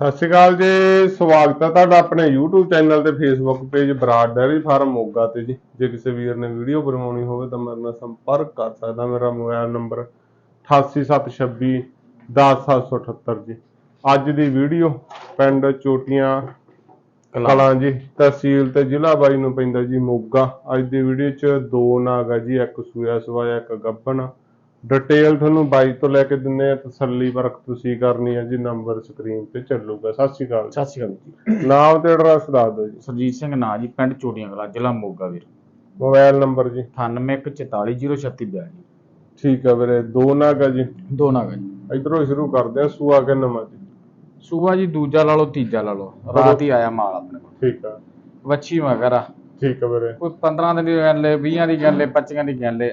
ਸਤਿ ਸ਼੍ਰੀ ਅਕਾਲ ਜੀ ਸਵਾਗਤ ਹੈ ਤੁਹਾਡਾ ਆਪਣੇ YouTube ਚੈਨਲ ਤੇ Facebook page Brar dairy farm Moga ਤੇ ਜੀ। ਜੇ ਕਿਸੇ ਵੀਰ ਨੇ ਵੀਡੀਓ ਬਣਵਾਉਣੀ ਹੋਵੇ ਤਾਂ ਮੇਰੇ ਨਾਲ ਸੰਪਰਕ ਕਰ ਸਕਦਾ ਮੇਰਾ ਮੋਬਾਈਲ ਨੰਬਰ 88726 10778 ਜੀ। ਅੱਜ ਦੀ ਵੀਡੀਓ ਪਿੰਡ ਚੋਟੀਆਂ ਕਲਾਂ ਜੀ ਤਹਿਸੀਲ ਤੇ ਜ਼ਿਲ੍ਹਾ ਬਾਈ ਨੂੰ ਪੈਂਦਾ ਜੀ ਮੋਗਾ। ਅੱਜ ਦੀ ਵੀਡੀਓ 'ਚ ਦੋ ਨਾਗ ਆ ਜੀ ਇੱਕ ਸੂਆ ਸਵਾਇਆ ਇੱਕ ਗੱਬਨ ਡਿਟੇਲ ਤੁਹਾਨੂੰ ਬਾਈ ਤੋਂ ਲੈ ਕੇ ਦਿੰਨੇ ਆ ਤਸੱਲੀ ਪਰਖ ਤੁਸੀਂ ਕਰਨੀ ਹੈ ਜੀ ਨੰਬਰ ਸਕਰੀਨ ਤੇ ਚੱਲੂਗਾ। ਸਤਿ ਸ਼੍ਰੀ ਅਕਾਲ ਸਤਿ ਸ਼੍ਰੀ ਅਕਾਲ ਜੀ। ਨਾਮ ਤੇ ਐਡਰੈਸ ਦੱਸ ਦਿਓ ਜੀ। ਸਰਜੀਤ ਸਿੰਘ ਨਾਂ ਜੀ ਪਿੰਡ ਚੋਟੀਆਂ ਕਲਾ ਜ਼ਿਲ੍ਹਾ ਮੋਗਾ ਵੀਰ। ਮੋਬਾਈਲ ਨੰਬਰ ਜੀ। 9814403642 ਠੀਕ ਆ ਵੀਰੇ ਦੋ ਨਾਗ ਜੀ। ਦੋ ਨਾਗਾ ਜੀ। ਇਧਰੋਂ ਸ਼ੁਰੂ ਕਰਦੇ ਆ ਸੂਆ ਕੇ ਨਵਾਂ ਜੀ? ਸੂਬਾ ਜੀ ਦੂਜਾ ਲਾ ਲਓ ਤੀਜਾ ਲਾ ਲਓ। ਰਾਤ ਹੀ ਆਇਆ ਮਾਲ ਆਪਣੇ ਕੋਲ। ਠੀਕ ਆ। ਵੱਛੀ ਮਗਰ ਆ। ਠੀਕ ਆ ਵੀਰੇ। ਕੋਈ 15 ਦਿਨ ਦੀ ਗੱਲ ਲੈ 20 ਦੀ ਗੱਲ ਲੈ 25 ਦੀ ਗੱਲ ਲੈ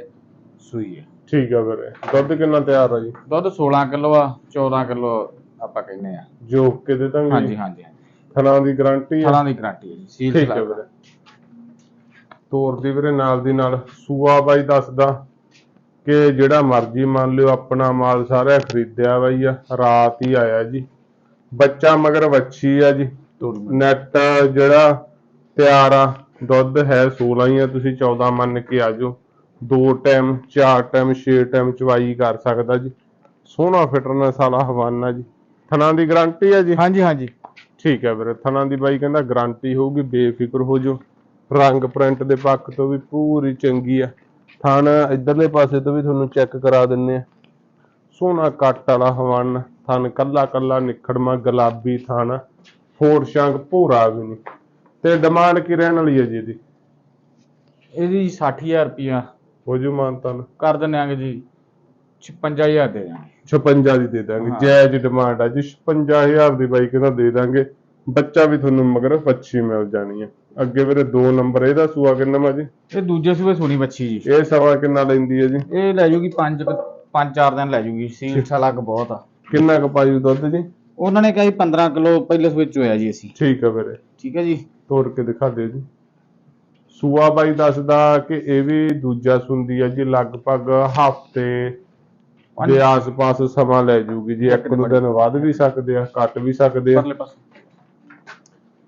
ਸੂਈ ਹੈ ਠੀਕ ਆ ਵੀਰੇ ਦੁੱਧ ਕਿੰਨਾ ਤਿਆਰ ਆ ਜੀ? ਦੁੱਧ 16 ਕਿਲੋ ਆ 14 ਕਿਲੋ ਆਪਾਂ ਕਹਿੰਦੇ ਆ। ਜੋ ਕੇ ਦੇ ਦਾਂਗੇ ਹਾਂਜੀ ਹਾਂਜੀ ਥਣਾ ਦੀ ਗਾਰੰਟੀ ਆ? ਥਾਲਾਂ ਦੀ ਗਾਰੰਟੀ ਹੈ ਜੀ ਸੀਲ ਠੀਕ ਹੈ ਵੀਰੇ। ਤੋਰ ਦੀ ਵੀਰੇ ਨਾਲ ਦੀ ਨਾਲ। ਸੂਆ ਬਾਈ ਦੱਸਦਾ ਕਿ ਜਿਹੜਾ ਮਰਜ਼ੀ ਮੰਨ ਲਿਓ ਆਪਣਾ ਮਾਲ ਸਾਰਾ ਖਰੀਦਿਆ ਬਾਈ ਆ ਰਾਤ ਹੀ ਆਇਆ ਜੀ। ਬੱਚਾ ਮਗਰ ਵੱਛੀ ਆ ਜੀ। ਨੈਟ ਜਿਹੜਾ ਤਿਆਰ ਆ। ਦੁੱਧ ਹੈ 16 ਹੀ ਆ ਤੁਸੀਂ 14 ਮੰਨ ਕੇ ਆਜੋ ਦੋ ਟਾਈਮ ਚਾਰ ਟਾਈਮ ਛੇ ਟਾਈਮ ਚਵਾਈ ਕਰ ਸਕਦਾ ਜੀ। ਸੋਹਣਾ ਫਿਟਨੈਸ ਵਾਲਾ ਹਵਾਨਾ ਜੀ। ਥਣਾ ਦੀ ਗਾਰੰਟੀ ਆ ਜੀ? ਹਾਂਜੀ ਹਾਂਜੀ। ਠੀਕ ਹੈ ਵੀਰੇ ਥਣਾ ਦੀ ਬਾਈ ਕਹਿੰਦਾ ਗਾਰੰਟੀ ਹੋਊਗੀ ਬੇਫਿਕਰ ਹੋ ਜਾਓ। ਰੰਗ ਪ੍ਰਿੰਟ ਦੇ ਪੱਖ ਤੋਂ ਵੀ ਪੂਰੀ ਚੰਗੀ ਆ। ਥਣ ਇਧਰਲੇ ਪਾਸੇ ਤੋਂ ਵੀ ਤੁਹਾਨੂੰ ਚੈੱਕ ਕਰਾ ਦਿੰਨੇ ਆ। ਸੋਹਣਾ ਕੱਟ ਵਾਲਾ ਹਵਨ ਥਣ ਕੱਲਾ ਕੱਲਾ ਨਿਖੜਮਾ ਗੁਲਾਬੀ ਥਣ। ਫੋਰ ਸ਼ੰਕ ਭੂਰਾ ਵੀ ਨਹੀਂ। ਤੇ ਡਿਮਾਂਡ ਕੀ ਰਹਿਣ ਵਾਲੀ ਹੈ ਜੀ ਇਹਦੀ? ਇਹਦੀ 60000 ਰੁਪਿਆ ਹੋ ਜੂ ਮਾਨਤਨ ਕਰ ਦਿੰਦੇ ਆਂਗੇ ਜੀ 56000 ਦੇ ਦਾਂਗੇ 56 ਦੀ ਦੇ ਦਾਂਗੇ ਹਾਂ। ਜਾਇਜ਼ ਡਿਮਾਂਡ ਆ ਜੀ 56000 ਦੀ ਬਾਈ ਕਹਿੰਦਾ ਦੇ ਦਾਂਗੇ ਬੱਚਾ ਵੀ ਤੁਹਾਨੂੰ ਮਗਰ ਪੱਛੀ ਮਿਲ ਜਾਣੀ ਹੈ ਅੱਗੇ ਵੀਰੇ ਦੋ ਨੰਬਰ ਇਹਦਾ ਸੂਆ ਕਿੰਨਾ ਮਾ ਜੀ? ਇਹ ਦੂਜੇ ਸੂਬੇ ਸੋਨੀ ਬੱਚੀ ਜੀ। ਇਹ ਸਵਾ ਕਿੰਨਾ ਲੈਂਦੀ ਹੈ ਜੀ? ਇਹ ਲੈ ਜੂਗੀ 5 5 4 ਦਿਨ ਲੈ ਜੂਗੀ ਸੀਲ ਛਲਕ ਬਹੁਤ ਆ। ਕਿੰਨਾ ਕੁ ਪਾਜੂ ਦੁੱਧ ਜੀ? ਉਹਨਾਂ ਨੇ ਕਿਹਾ ਜੀ 15 ਕਿਲੋ ਪਹਿਲੇ ਸੂਬੇ ਚ ਹੋਇਆ ਜੀ ਅਸੀਂ। ਠੀਕ ਆ ਵੀਰੇ। ਠੀਕ ਹੈ ਜੀ। ਤੋੜ ਕੇ ਦਿਖਾ ਦਿਓ ਜੀ। ਸੂਆ ਬਾਈ ਦੱਸਦਾ ਕਿ ਇਹ ਵੀ ਦੂਜਾ ਸੁੰਦੀ ਆ ਜੀ ਲਗਭਗ ਹਫ਼ਤੇ ਦੇ ਆਸ-ਪਾਸ ਸਮਾਂ ਲੈ ਜੂਗੀ ਜੀ। ਇੱਕ ਦੋ ਦਿਨ ਵੱਧ ਵੀ ਸਕਦੇ ਆ ਘੱਟ ਵੀ ਸਕਦੇ ਆ।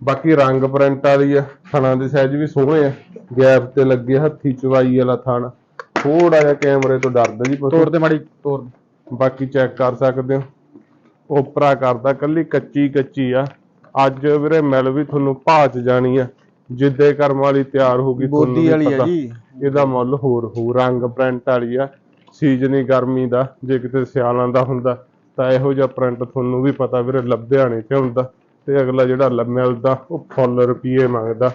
ਬਾਕੀ ਰੰਗ ਪ੍ਰਿੰਟ ਵਾਲੀ ਆ ਥਣਾ ਦੇ ਸਾਈਜ਼ ਵੀ ਸੋਹਣੇ ਆ। ਗੈਪ ਤੇ ਲੱਗੇ ਹੱਥੀ ਚਵਾਈ ਵਾਲਾ ਥਣ। ਥੋੜਾ ਜਿਹਾ ਕੈਮਰੇ ਤੋਂ ਡਰਦਾ ਜੀ ਤੋੜ ਤੇ ਮਾੜੀ ਤੋੜ। ਬਾਕੀ ਚੈੱਕ ਕਰ ਸਕਦੇ ਹੋ। ਓਪਰਾ ਕਰਦਾ ਕੱਲੀ ਕੱਚੀ ਕੱਚੀ ਆ। ਅੱਜ ਵੀਰੇ ਮਿਲ ਵੀ ਤੁਹਾਨੂੰ ਭਾਚ ਜਾਣੀ ਆ। ਜਿੱਦੇ ਕਰਮ ਵਾਲੀ ਤਿਆਰ ਹੋ ਗਈ ਤੁਹਾਨੂੰ ਬੋਦੀ ਵੀ ਵਾਲੀ ਆ ਪਤਾ। ਜੀ। ਇਹਦਾ ਮੁੱਲ ਹੋਰ ਹੋ ਰੰਗ ਪ੍ਰਿੰਟ ਵਾਲੀ ਆ। ਸੀਜ਼ਨੀ ਗਰਮੀ ਦਾ ਜੇ ਕਿਤੇ ਸਿਆਲਾਂ ਦਾ ਹੁੰਦਾ ਤਾਂ ਇਹੋ ਜਿਹਾ ਪ੍ਰਿੰਟ ਤੁਹਾਨੂੰ ਵੀ ਪਤਾ ਵੀਰੇ ਲੱਭਿਆ ਨਹੀਂ ਤੇ ਹੁੰਦਾ। ਤੇ ਅਗਲਾ ਜਿਹੜਾ ਲ- ਮਿਲਦਾ ਉਹ ਫੁੱਲ ਰੁਪਏ ਮੰਗਦਾ।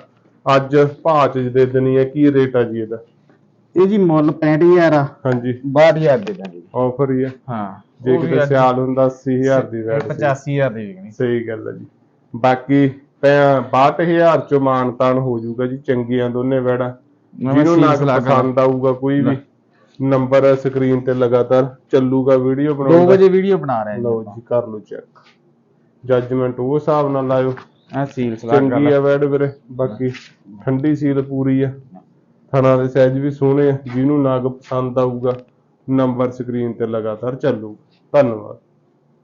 ਅੱਜ ਭਾਚ ਦੇ ਦੇਣੀ ਹੈ ਕੀ ਰੇਟ ਆ ਜੀ ਇਹਦਾ? ਇਹ ਜੀ ਮੁੱਲ 65000 ਆ। ਹਾਂਜੀ। 62000 ਦੇ ਦਾਂਗੇ ਆਫਰ ਹੀ ਆ। ਹਾਂ। ਜੇ ਕਿਤੇ ਸਿਆਲ ਹੁੰਦਾ 80000 ਦੀ ਵੈਟ 85000 ਦੀ ਵਿਕਣੀ ਸਹੀ ਗੱਲ ਹੈ ਜੀ। ਬਾਕੀ 62000 ਚੋਂ ਮਾਨਤਾਨ ਹੋ ਜਾਊਗਾ ਜੀ ਚੰਗੀਆਂ ਦੋਨੇ ਵੈੜਾਂ ਜਿਹਨੂੰ ਨਾ ਪਸੰਦ ਆਊਗਾ ਕੋਈ ਵੀ ਨੰਬਰ ਸਕਰੀਨ ਤੇ ਲਗਾਤਾਰ ਚੱਲੂਗਾ ਵੀਡੀਓ 2 ਬਣਾਉਂਦਾ ਵਜੇ ਵੀਡੀਓ ਬਣਾ ਰਹੇ ਲਓ ਜੀ ਕਰ ਲਓ ਚੈੱਕ ਜੱਜਮੈਂਟ ਉਹ ਹਿਸਾਬ ਨਾਲ ਲਾਇਓ। ਆ ਸੀਲ ਸਲਾਹ ਚੰਗੀ ਆ ਵੈੜ ਵੀਰੇ ਬਾਕੀ ਠੰਡੀ ਸੀਲ ਪੂਰੀ ਆ। ਥਣਾ ਦੇ ਸਾਈਜ਼ ਵੀ ਸੋਹਣੇ ਆ ਜਿਹਨੂੰ ਨਾਗ ਪਸੰਦ ਆਊਗਾ ਨੰਬਰ ਸਕਰੀਨ ਤੇ ਲਗਾਤਾਰ ਚੱਲੂਗਾ ਧੰਨਵਾਦ।